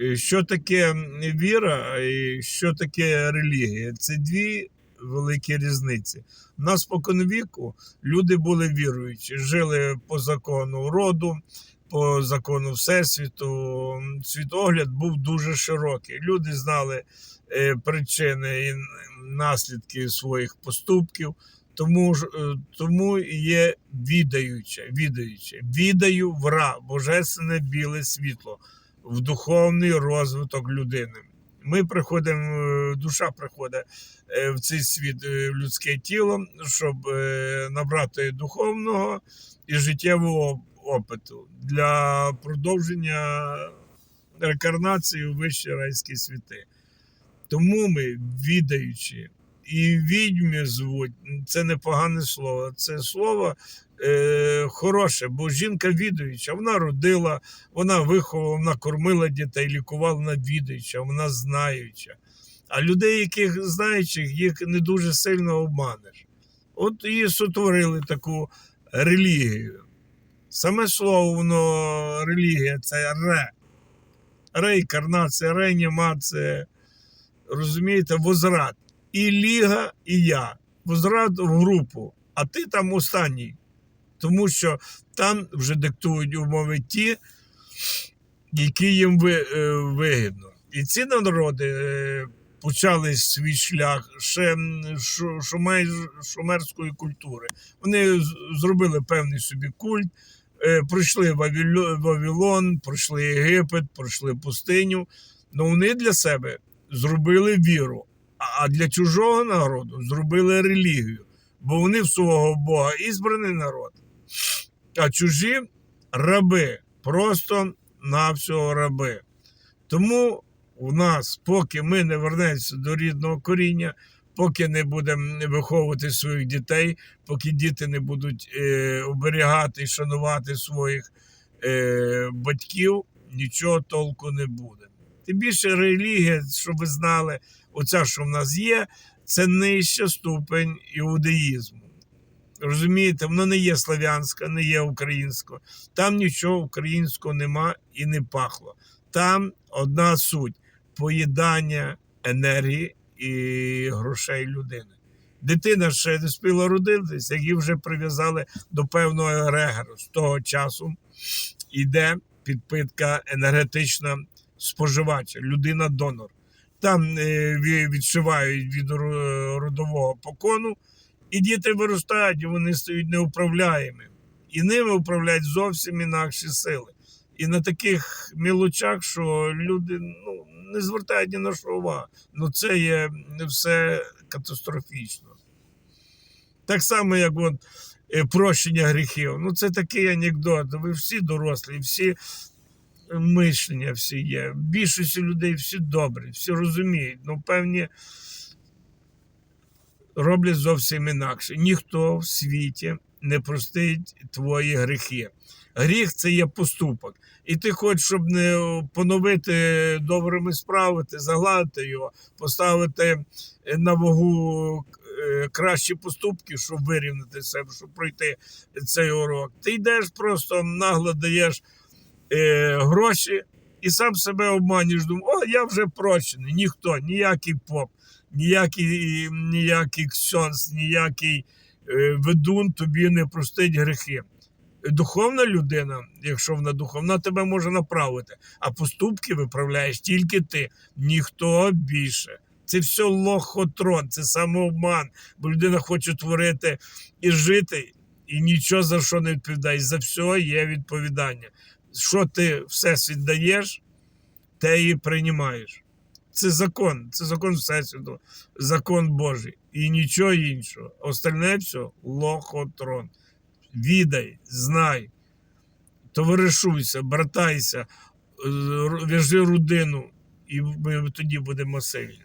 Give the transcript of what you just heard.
Е, Що таке віра і що таке релігія? Це дві великі різниці. У нас споконвіку люди були віруючі, жили по закону роду, по закону Всесвіту. Світогляд був дуже широкий. Люди знали е, причини і наслідки своїх поступків. Тому ж е, тому є відаюче, відаюче. Відаю в ра, божественне біле світло в духовний розвиток людини. Ми приходимо, е, душа приходить е, в цей світ е, в людське тіло, щоб набрати духовного і життєвого опиту для продовження реінкарнації у вищі райські світи. Тому ми відаючи. І відьми звуть, це не погане слово, це слово е, хороше, бо жінка відаюча, вона родила, вона виховала, вона кормила дітей, лікувала, вона відаюча, вона знаюча. А людей, яких знаючих, їх не дуже сильно обманеш. От і сотворили таку релігію. Саме слово воно релігія це ре. Реінкарнація, реанімація, розумієте, возврат. І Ліга, і я. Возврат в групу, а ти там останній. Тому що там вже диктують умови ті, які їм е, вигідно. І ці народи е, почали свій шлях ще шумерської культури. Вони зробили певний собі культ, е, пройшли Вавіло- Вавилон, пройшли Єгипет, пройшли пустиню. Ну вони для себе зробили віру, а для чужого народу зробили релігію, бо вони в свого Бога ізбраний народ, а чужі раби, просто навсього раби. Тому у нас, поки ми не вернемося до рідного коріння, поки не будемо виховувати своїх дітей, поки діти не будуть е, оберігати і шанувати своїх е, батьків, нічого толку не буде. Тим більше релігія, щоб ви знали, оця, що в нас є, це нижча ступень іудаїзму. Розумієте, воно не є слав'янська, не є українська. Там нічого українського нема і не пахло. Там одна суть поїдання енергії і грошей людини. Дитина ще не спіла родитися, її вже прив'язали до певного егрегору. З того часу йде підпитка енергетична споживача, людина-донор. Там е, відшивають від родового покону, і діти виростають, і вони стають неуправляємими. І ними управляють зовсім інакші сили. І на таких мілочах, що люди ну, не звертають ні на що увагу. Ну це є все катастрофічно. Так само, як от, е, прощення гріхів. Ну, це такий анекдот. Ви всі дорослі, всі мишлення всі є. Більшості людей всі добрі, всі розуміють. Ну, певні роблять зовсім інакше. Ніхто в світі не простить твої гріхи. Гріх це є поступок. І ти хочеш, щоб не поновити добрими справи, ти загладити його, поставити на вагу е, кращі поступки, щоб вирівняти себе, щоб пройти цей урок. Ти йдеш просто нагло даєш е, гроші і сам себе обманюєш. Думаєш, о, я вже прощений. Ніхто, ніякий поп, ніякий, ніякий ксьонс, ніякий е, ведун тобі не простить гріхи. Духовна людина, якщо вона духовна, тебе може направити, а поступки виправляєш тільки ти, ніхто більше. Це все лохотрон, це самообман, бо людина хоче творити і жити, і нічого за що не відповідає. За все є відповідання. Що ти всесвіт даєш, те і приймаєш. Це закон, це закон Всесвіту, закон Божий. І нічого іншого. Остальне все лохотрон. Відай, знай, товаришуйся, братайся, е, в'яжи родину, і ми тоді будемо сильні.